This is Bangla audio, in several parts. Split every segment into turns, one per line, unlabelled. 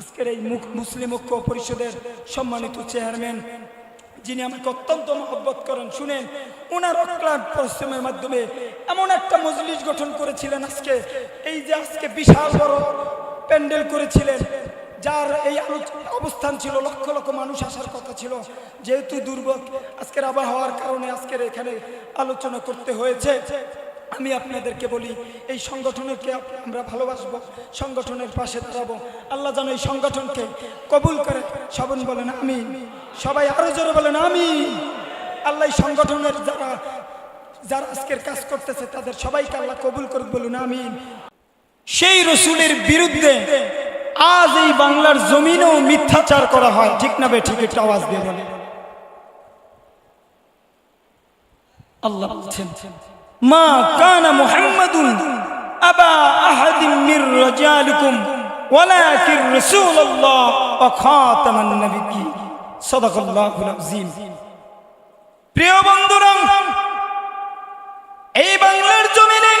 আজকের এই মুসলিম ঐক্য পরিষদের সম্মানিত চেয়ারম্যান, যিনি আমাকে অত্যন্ত মহব্বত করেন, শুনেন ওনার অক্লান্ত পরিশ্রমের মাধ্যমে এমন একটা মজলিস গঠন করেছিলেন আজকে। এই যে আজকে বিশাল বড় প্যান্ডেল করেছিলেন, যার এই অবস্থান ছিল, লক্ষ লক্ষ মানুষ আসার কথা ছিল। যেহেতু দুর্ভোগ আজকের আবহাওয়ার কারণে আজকের এখানে আলোচনা করতে হয়েছে। আমি আপনাদেরকে বলি, এই সংগঠনকে আমরা ভালোবাসবো, সংগঠনের পাশে দাঁড়াবো। আল্লাহ যেন এই সংগঠনকে কবুল করে। সবন বলেন আমি সবাই আরও জোরে বলেন আমি আল্লাহ সংগঠনের যারা যারা আজকের কাজ করতেছে, তাদের সবাইকে আল্লাহ কবুল করুক বলুন আমি সেই রসুলের বিরুদ্ধে আজ এই বাংলার জমিনেও মিথ্যাচার করা হয়। ঠিক না বে ঠিক একটা আওয়াজ দিয়ে বলে আল্লাহ বলছেন মা কানা মুহাম্মাদুন আবা আহাদিন মির রাজালিকুম ওয়ালাকিন রাসূলুল্লাহ ওয়া খাতামান নাবিয়্যিন সাদাকাল্লাহুল আযীম। প্রিয় বন্ধুরা, এই বাংলার জমিনে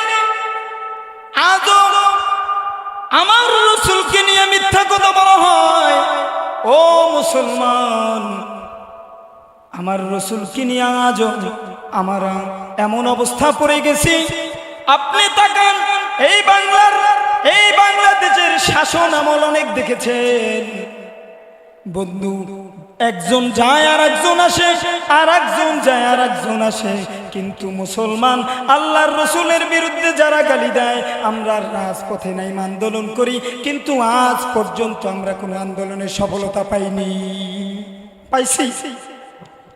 আজও আমার রসুলকে নিয়ে মিথ্যা কথা বলা হয়। ও মুসলমান, আমার রসুলকে নিয়ে আজ আমার এমন অবস্থা পড়ে গেছি। আপনি তাকান, এই বাংলার, এই বাংলাদেশের শাসন আমল অনেক দেখেছেন। বন্ধু, একজন যায় আর একজন আসে, আর একজন যায় আর একজন আসে। কিন্তু মুসলমান আল্লাহর রসুলের বিরুদ্ধে যারা গালি দেয়, আমরা রাজপথে নাই আন্দোলন করি, কিন্তু আজ পর্যন্ত আমরা কোনো আন্দোলনের সফলতা পাইনি। পাইছি।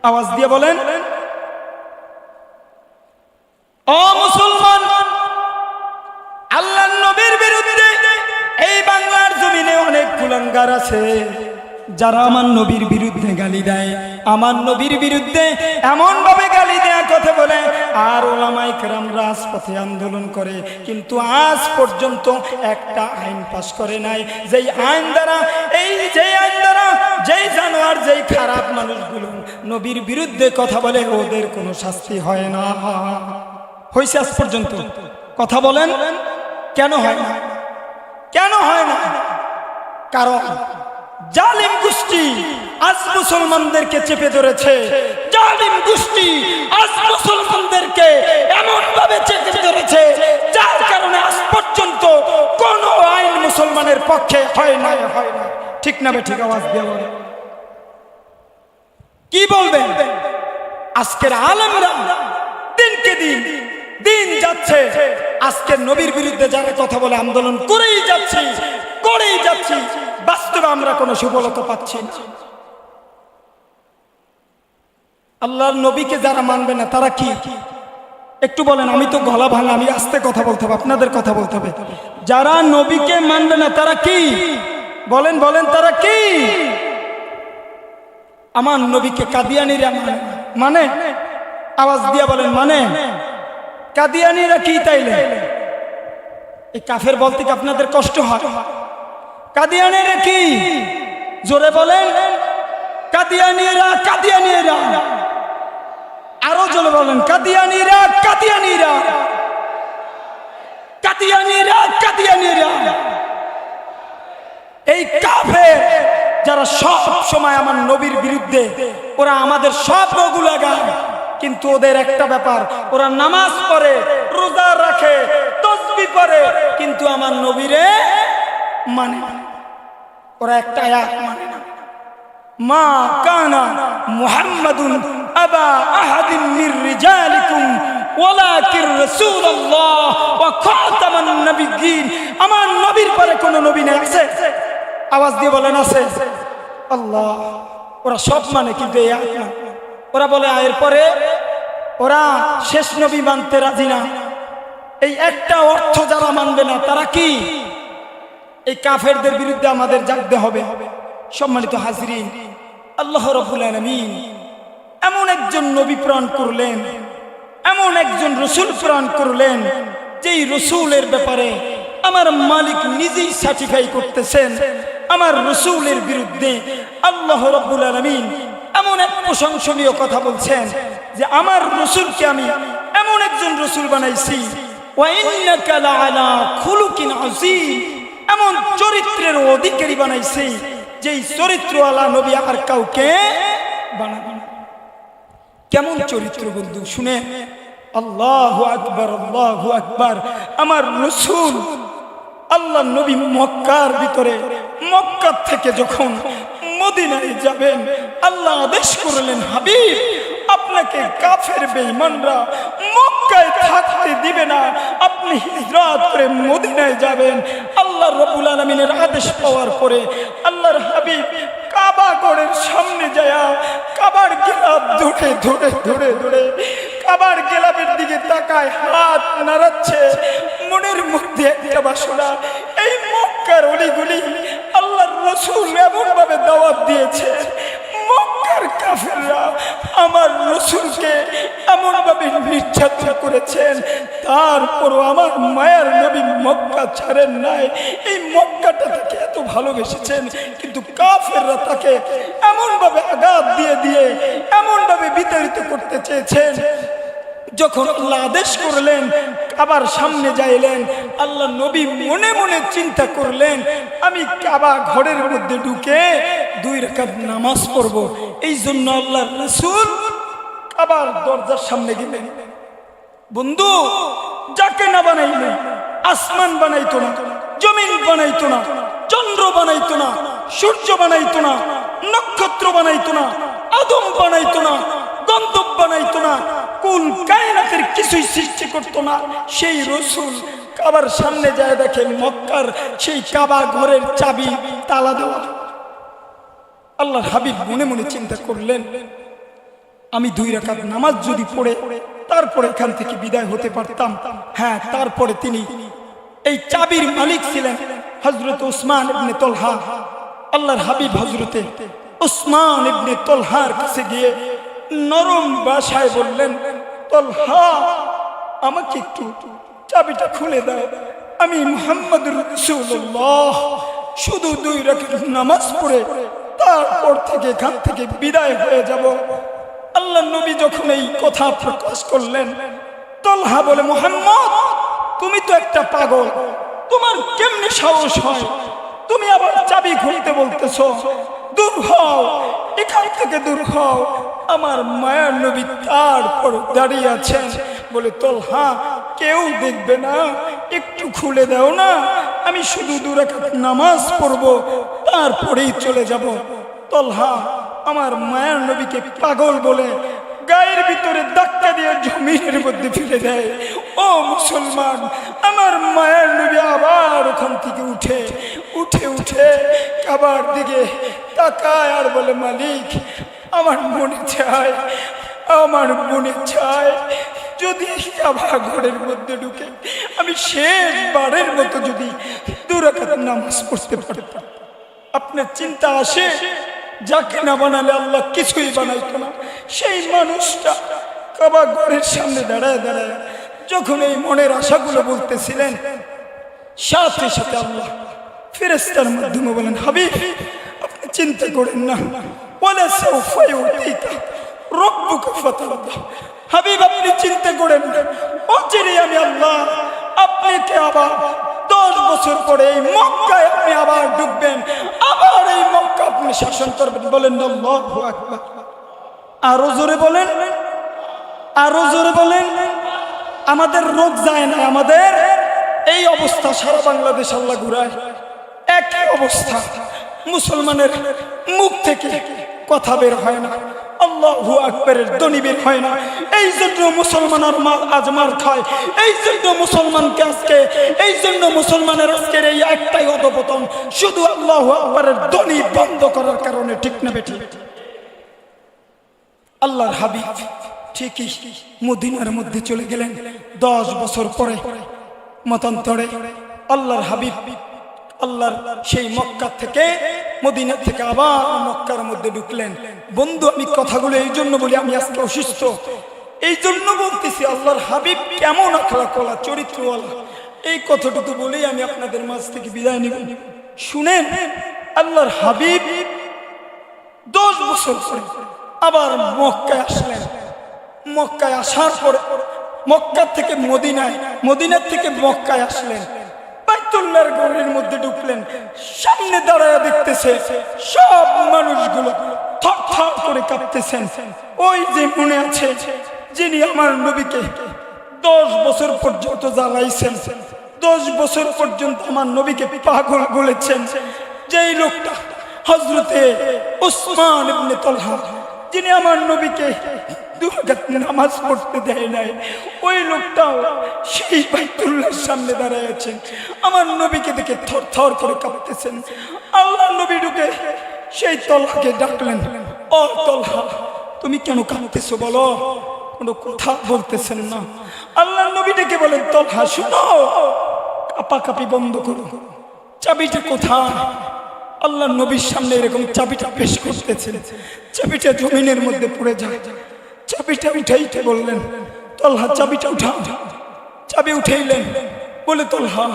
আওয়াজ দিয়ে বলেন। ও মুসলমান, আল্লাহর নবীর বিরুদ্ধে এই বাংলার জমিনে অনেক কুলাঙ্গার আছে। যারা আমার নবীর বিরুদ্ধে গালি দেয়, আমার নবীর বিরুদ্ধে এমন ভাবে গালি দেয়া কথা বলে, আর ওলামাই কেরাম রাজপথে আন্দোলন করে, কিন্তু আজ পর্যন্ত একটা আইন পাশ করে নাই। যেই আইন দ্বারা, এই যে আইন দ্বারা, যেই জানোয়ার, যেই খারাপ মানুষগুলো নবীর বিরুদ্ধে কথা বলে, ওদের কোনো শাস্তি হয় না। হয়েছে আজ পর্যন্ত। কথা বলেন, কেন হয় না? কেন হয় না? কারণ জালিম গোষ্ঠী আজ মুসলমানদেরকে চেপে ধরেছে। জালিম গোষ্ঠী আজ মুসলমানদেরকে এমন ভাবে চেপে ধরেছে, যার কারণে আজ পর্যন্ত কোন আইন মুসলমানের পক্ষে হয় না হয় না ঠিক না ঠিক আওয়াজ বলে। কি বলবেন? আজকের আলমরা দিনকে দিন দিন যাচ্ছে। আজকের নবীর বিরুদ্ধে যারা কথা বলে আন্দোলন করেই যাচ্ছি করেই যাচ্ছি, বাস্তবে আমরা কোনো সফলতা পাচ্ছি আল্লাহর নবীকে যারা মানবে না, তারা কি? একটু বলেন, আমি তো গলা ভাঙা, আমি আস্তে কথা বলতে হবে, আপনাদের কথা বলতে হবে। যারা নবীকে মানবে না, তারা কি? বলেন বলেন, তারা কি? আমার নবীকে কাদিয়ানিরা মানে মানে? আওয়াজ দিয়া বলেন মানে? কাদিয়ানিরা কি তাইলে? এই কাফের বলতে কি আপনাদের কষ্ট হয়? কাদিয়ানিরা কি? জোরে বলেন। কাদিয়ানিরা কাদিয়ানিরা। আরও জোরে বলেন। কাদিয়ানিরা কাদিয়ানিরা। কাদিয়ানিরা কাদিয়ানিরা। এই কাফের যারা সব সময় আমার নবীর বিরুদ্ধে, ওরা আমাদের সব রোগুলা গায়। কিন্তু ওদের একটা ব্যাপার, ওরা নামাজ পড়ে, রোজা রাখে, তসবি পড়ে কিন্তু আমার নবীরে মানে ওরা একটা আয়াত মানে না। মা কানা মুহাম্মাদুন আবা আহাদিন মির রিজালিকুম ওয়ালাকিন রাসূলুল্লাহ ওয়া খাতামান নাবিয়্যিন। আমার নবীর পরে কোন নবী নেই, আছে? আওয়াজ দিয়ে বলেন, আছে। আল্লাহ, ওরা সব মানে কিন্তু এই আয়াত না। ওরা বলে আয়ের পরে ওরা শেষ নবী মানতে রাজি না। এই একটা অর্থ যারা মানবে না, তারা কি? এই কাফেরদের বিরুদ্ধে আমাদের জাগতে হবে। সম্মানিত হাজরিন, আল্লাহ রবুল আলমিন এমন একজন নবী প্রাণ করলেন, এমন একজন রসুল প্রাণ করলেন, যেই রসুলের ব্যাপারে আমার মালিক নিজেই সার্টিফাই করতেছেন, আমার রসুলের বিরুদ্ধে আল্লাহ রব্বুল আলমিন এমন এক প্রশংসনীয় কথা বলছেন যে আমার রসুলকে আমি এমন একজন রসুল বানাইছি এমন চরিত্রের অধিকারী বানাইছি, যেই চরিত্রওয়ালা নবী আর কাউকে কেমন চরিত্র বন্ধু, শুনে। আল্লাহ আকবর আল্লাহ আকবর। আমার রসুল আল্লাহ নবী মক্কার ভিতরে মক্কার থেকে যখন মদিনায় যাবেন আল্লাহ আদেশ করলেন, হাবিব, আপনাকে কাফের বেঈমানরা মক্কায় থাকতে দিবে না। আপনি হিজরত করে মদিনায় যাবেন। আল্লাহ রবুল আলমিনের আদেশ পাওয়ার পরে আল্লাহর হাবিব কাবা গড়ের সামনে যায় কাবার গেলাপ ধরে ধরে ধরে ধরে কাবার গেলাপের দিকে তাকায়, হাত নাড়াচ্ছে। মনের মধ্যে একটা বাসনা, এই মক্কার অলিগুলি আল্লাহর রসুল এমন ভাবে দাওয়াত দিয়েছে কাফেররা আমার রসুলকে এমন ভাবে নির্যাতন করেছেন, তারপরও আমার মায়ের নবী মক্কা ছাড়েন নাই। এই মক্কাটা তাকে এত ভালোবেসেছেন, কিন্তু কাফেররা তাকে এমন ভাবে আঘাত দিয়ে দিয়ে এমন ভাবে বিতাড়িত করতে চেয়েছেন। যখন আল্লাহ আদেশ করলেন আবার সামনে যাইলেন, আল্লাহ নবী মনে মনে চিন্তা করলেন, আমি কাবা ঘরের মধ্যে ঢুকে দুই রেখাত নামাজ পড়ব। এই জন্য আল্লাহ রসুল আবার দরজার সামনে গেলেন। বন্ধু, যাকে না বানাইলে, আসমান বানাইতো না, জমিন বানাইতো না, চন্দ্র বানাইতো না, সূর্য বানাইতো না, নক্ষত্র বানাইতো না, আদম বানাইতো না গন্তব বানাইতো না, কোন কায়নাতের কিছুই সৃষ্টি করতো না, সেই রসুল কাবার সামনে যায় দেখেন মক্কার সেই কাবা ঘরের চাবি তালা দেওয়া। আল্লাহর হাবিব মনে মনে চিন্তা করলেন, আমি দুই রাকাত নামাজ যদি পড়ে, তারপরে এখান থেকে বিদায় হতে পারতাম। হ্যাঁ তারপরে তিনি এই চাবির মালিক ছিলেন হজরত উসমান ইবনে তলহা। আল্লাহর হাবিব হজরতে উসমান ইবনে তলহার কাছে গিয়ে নরম ভাষায় বললেন, তলহা, আমাকে একটু চাবিটা খুলে দাও। আমি মোহাম্মদ রসুল্লাহ শুধু দুই রাকাত নামাজ পড়ে তারপর থেকে এখান থেকে বিদায় হয়ে যাব। আল্লাহ নবী যখন এই কথা প্রকাশ করলেন, তলহা বলে, মোহাম্মদ, তুমি তো একটা পাগল। তোমার কেমনি সাহস হয়? তুমি আবার চাবি খুলতে বলতেছ, দূর হও, এখান থেকে দূর হও। আমার মায়ার নবী তারপর দাঁড়িয়ে আছেন। বলে, তলহা, কেউ দেখবে না, একটু খুলে দাও না। আমি শুধু দুরাকাত নামাজ পড়ব, তারপরেই চলে যাব। তলহা আমার মায়ার নবীকে পাগল বলে গায়ের ভিতরে ধাক্কা দিয়ে জমিনের মধ্যে ফেলে দেয়। ও মুসলমান, আমার মায়ের নবী আবার ওখান থেকে উঠে উঠে উঠে কাবার দিকে তাকায় আর বলে, মালিক, আমার মনে চায়, আমার মনে চায় যদি আবার ঘরের মধ্যে ঢুকে, আমি শেষ শেষবারের মতো যদি নামাজ পড়তে পারতাম। আপনার চিন্তা আসে, যাকে না বানালে আল্লাহ কিছুই বানাইতো না। সেই মানুষটা কাবা ঘরের সামনে দাঁড়ায় দাঁড়ায় যখন এই মনের আশাগুলো বলতেছিলেন, সাথে সাথে আল্লাহ ফেরেস্তার মাধ্যমে বলেন, হাবিব, আপনি চিন্তা করেন না। সাউফা ইউতিকা, রব্বুকা ফাতারদা। হাবিব, আপনি চিন্তা করেন। না অচিরে আমি আল্লাহ আপনাকে আবার? দশ বছর পরে এই মক্কায় আপনি আবার ডুববেন আবার এই মক্কা আপনি শাসন করবেন। বলেন আরও জোরে বলেন। আরও জোরে বলেন। আমাদের রোগ যায় না, আমাদের এই অবস্থা সারা বাংলাদেশ আল্লাহ ঘুরায়। একই অবস্থা। মুসলমানের মুখ থেকে কথা বের হয় না। আল্লাহু আকবরের দনি বের না। এই জন্য খায়। এই জন্য মুসলমানকে এই জন্য মুসলমানের একটাই শুধু আকবরের করার কারণে ঠিক না আল্লাহর হাবিব ঠিকই মদিনার মধ্যে চলে গেলেন। দশ বছর পরে মতান্তরে আল্লাহর হাবিব আল্লাহর সেই মক্কা থেকে, মদিনা থেকে আবার মক্কার মধ্যে ঢুকলেন। বন্ধু, আমি কথাগুলো এই জন্য বলি, আমি আজকে অসুস্থ। এই জন্য বলতেছি, আল্লাহর হাবিব কেমন আখলাকলা চরিত্রওয়ালা। এই কথাটুকু বলেই আমি আপনাদের মাঝ থেকে বিদায় নিব। শুনেন, আল্লাহর হাবিব দশ বছর পরে আবার মক্কায় আসলেন। মক্কায় আসার পরে মক্কা থেকে মদিনায় মদিনার থেকে মক্কায় আসলেন। বাইতুল্লাহর ঘরের মধ্যে ঢুকলেন। সামনে দাঁড়ায় দেখতেছে সব মানুষগুলো থর করে কাঁপতেছেন। ওই যে মনে আছে, যিনি আমার নবীকে দশ বছর পর্যন্ত জ্বালাইছেন, দশ বছর পর্যন্ত আমার নবীকে পাগল বলেছেন। যেই লোকটা হজরতে উসমান তলহা, যিনি আমার নবীকে নামাজ পড়তে দেয় নাই। ওই লোকটাও সেই বাইতুল্লাহর সামনে দাঁড়ায় আছেন আমার নবীকে দেখে থর থর করে কাঁপতেছেন আল্লাহ নবী ঢুকে সেই তলহাকে ডাকলেন, ও তলহা, তুমি কেন কাঁপতেছো বলো? কোনো কথা বলতেছেন না। আল্লাহ নবী ডেকে বলেন, তলহা, শুনো, কাপাকাপি বন্ধ করো। চাবিটা কোথায়? আল্লাহ নবীর সামনে এরকম চাবিটা পেশ করতেছেন। চাবিটা জমিনের মধ্যে পড়ে যায়। চাবিটা উঠাইতে বললেন, তলহা চাবিটা উঠা চাবি উঠাইলেন, বলে, তলহা,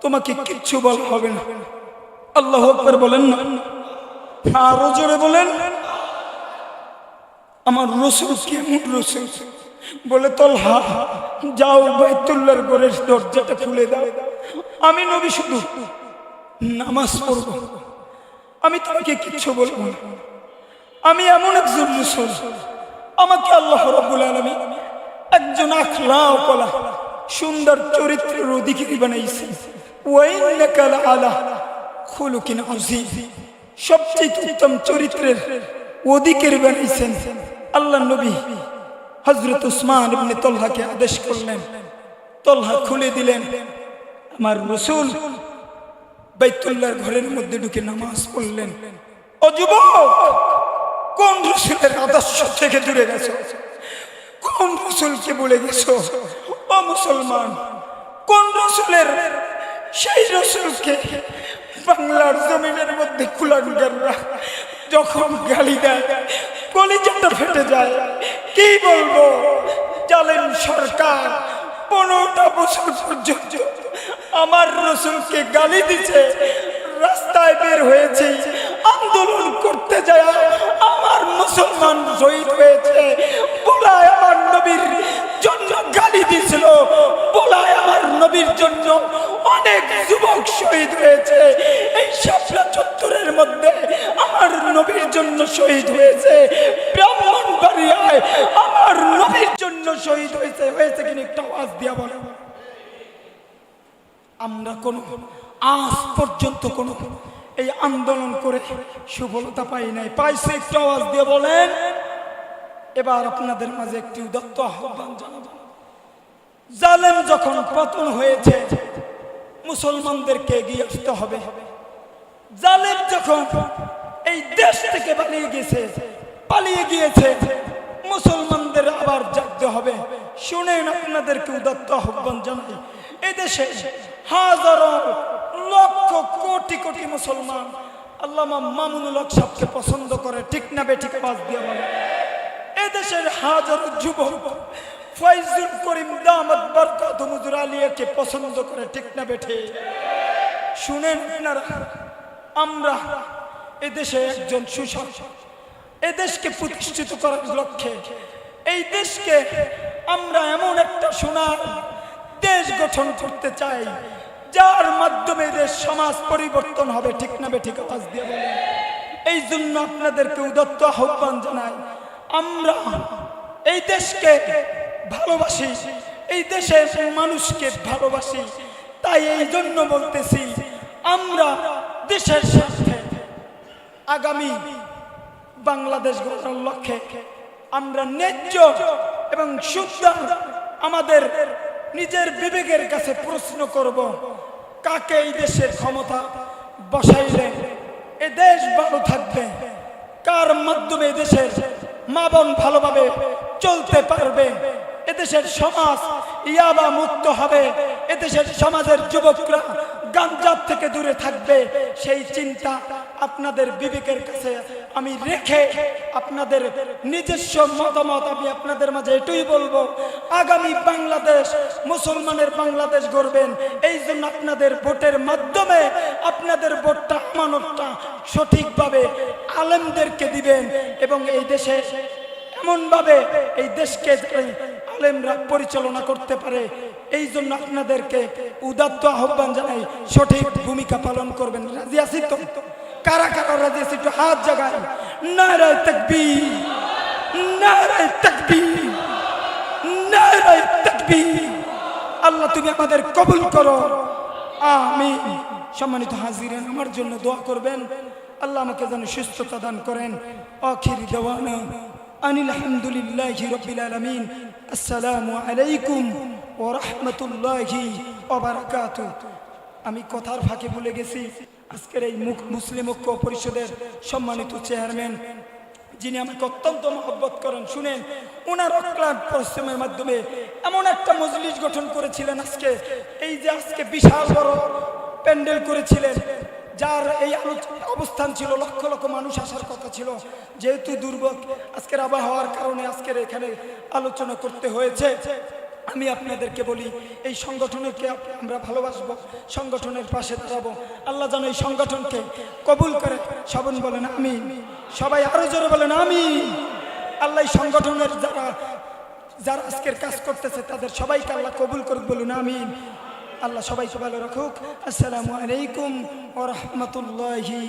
তোমাকে কিচ্ছু বলা হবে না। আল্লাহ আকবার বলেন না। আরও জোরে বলেন, আমার রসুল কেমন রসুল? বলে, তলহা, যাও বাইতুল্লার ঘরের দরজাটা খুলে দাও। আমি নবী শুধু নামাজ পড়ব। আমি তোমাকে কিচ্ছু বলব না। আমি এমন একজন রসুল। আমাকে আল্লাহ রব্বুল আলমী একজন আখলাও কলা সুন্দর চরিত্রের অধিকারী বানাইছে আলা সবচেয়ে বানাইছেন আল্লাহ খুলে দিলেন। আমার রসুল বাইতুল্লাহর ঘরের মধ্যে ঢুকে নামাজ পড়লেন। ও যুবক কোন রসুলের আদর্শ থেকে দূরে গেছো? কোন রসুলকে বলে গেছো? ও মুসলমান, কোন রসুলের সেই রসুলকে বাংলার জমিনের মধ্যে কুলাঙ্গাররা যখন গালি দেয়, কলিজাটা ফেটে যায়, কি বলব? জালেন সরকার, পনেরোটা বছর পর্যন্ত আমার রসুলকে গালি দিছে, রাস্তায় বের হয়েছে, আন্দোলন করতে যায় মুসলমান শহীদ হয়েছে। বলায় আমার নবীর জন্য গালি দিছিল। বলায় আমার নবীর জন্য অনেক যুবক শহীদ হয়েছে। এই শাপলা চত্বরের মধ্যে আমার নবীর জন্য শহীদ হয়েছে। ব্রাহ্মণ বাড়িয়ায় আমার নবীর জন্য শহীদ হয়েছে। হয়েছে কিনা একটা আওয়াজ দিয়া বলে। আমরা কোন আজ পর্যন্ত কোন এই আন্দোলন করে সুফলতা পাই নাই। পাইছে একটু আওয়াজ দিয়ে বলেন। এবার আপনাদের মাঝে একটি উদত্ত আহ্বান জানাব। জালেম যখন পতন হয়েছে, মুসলমানদেরকে এগিয়ে আসতে হবে। জালেম যখন এই দেশ থেকে পালিয়ে গেছে, পালিয়ে গিয়েছে, মুসলমানদের আবার জাগতে হবে। শুনেন আপনাদেরকে উদত্ত আহ্বান জানাই। এই দেশে হাজারো লক্ষ কোটি কোটি মুসলমান আল্লামা মামুনুল হক সাহকে পছন্দ করে, ঠিক না বেঠিক আওয়াজ দিয়ে বলে। এদেশের হাজারো যুবক ফয়জুল করিম দামত বরকত হুজুর আলিয়াকে পছন্দ করে, ঠিক না বেঠে শুনেন আপনারা, আমরা এদেশে একজন সুশাসক, এদেশকে প্রতিষ্ঠিত করার লক্ষ্যে, এই দেশকে আমরা এমন একটা সোনার দেশ গঠন করতে চাই, যার মাধ্যমে দেশ সমাজ পরিবর্তন হবে, ঠিক না ঠিক আওয়াজ দিয়ে এই জন্য আপনাদেরকে উদত্ত আহ্বান জানাই, আমরা এই দেশকে ভালোবাসি, এই দেশের মানুষকে ভালোবাসি, তাই এই জন্য বলতেছি, আমরা দেশের স্বার্থে আগামী বাংলাদেশ গড়ার লক্ষ্যে আমরা ন্যায্য এবং সুন্দর আমাদের নিজের বিবেকের কাছে প্রশ্ন করব, কাকে এই দেশের ক্ষমতা বসাইলে এ দেশ ভালো থাকবে? কার মাধ্যমে দেশের মা বোন ভালোভাবে চলতে পারবে? এদেশের সমাজ ইয়াবা মুক্ত হবে। এদেশের সমাজের যুবকরা গাঞ্জার থেকে দূরে থাকবে। সেই চিন্তা আপনাদের বিবেকের কাছে আমি রেখে আপনাদের নিজস্ব মতামত আমি আপনাদের মাঝে এটুই বলব, আগামী বাংলাদেশ, মুসলমানের বাংলাদেশ গড়বেন। এই জন্য আপনাদের ভোটের মাধ্যমে আপনাদের ভোটটা, আমানতটা সঠিকভাবে আলেমদেরকে দিবেন এবং এই দেশে এমনভাবে এই দেশকে আলেমরা পরিচালনা করতে পারে। এই জন্য আপনাদেরকে উদাত্ত আহ্বান জানাই, সঠিক ভূমিকা পালন করবেন। রাজি তো? কারা কারা রাজি আছি? একটু হাত জাগায় নারায় তাকবীর। নারায় তাকবীর। নারায় তাকবীর। আল্লাহ, তুমি আমাদের কবুল করো। আমিন। সম্মানিত হাজিরেন, আমার জন্য দোয়া করবেন। আল্লাহ আমাকে যেন সুস্থতা দান করেন। আখির দেওয়ানা আনিল আলহামদুলিল্লাহি রাব্বিল আলামিন। আসসালামু আলাইকুম ওয়া রাহমাতুল্লাহি আমি কথার ফাঁকে ভুলে গেছি। আজকের এই মুসলিম ঐক্য পরিষদের সম্মানিত চেয়ারম্যান, যিনি আমাকে অত্যন্ত মহব্বত করেন, শুনেন ওনার অক্লান্ত পরিশ্রমের মাধ্যমে এমন একটা মজলিস গঠন করেছিলেন আজকে। এই যে আজকে বিশাল বড় প্যান্ডেল করেছিলেন, যার এই অবস্থান ছিল, লক্ষ লক্ষ মানুষ আসার কথা ছিল। যেহেতু দুর্ভোগ আজকের আবহাওয়ার কারণে আজকের এখানে আলোচনা করতে হয়েছে। আমি আপনাদেরকে বলি, এই সংগঠনকে আমরা ভালোবাসবো, সংগঠনের পাশে দাঁড়াবো। আল্লাহ যেন এই সংগঠনকে কবুল করে। সবন বলেন আমি সবাই আরও জোরে বলেন আমি আল্লাহ এই সংগঠনের যারা যারা আজকের কাজ করতেছে, তাদের সবাইকে আল্লাহ কবুল করুক বলুন আমি আল্লাহ সবাইকে ভালো রাখুক। আসসালামু আলাইকুম ও রহমতুল্লাহি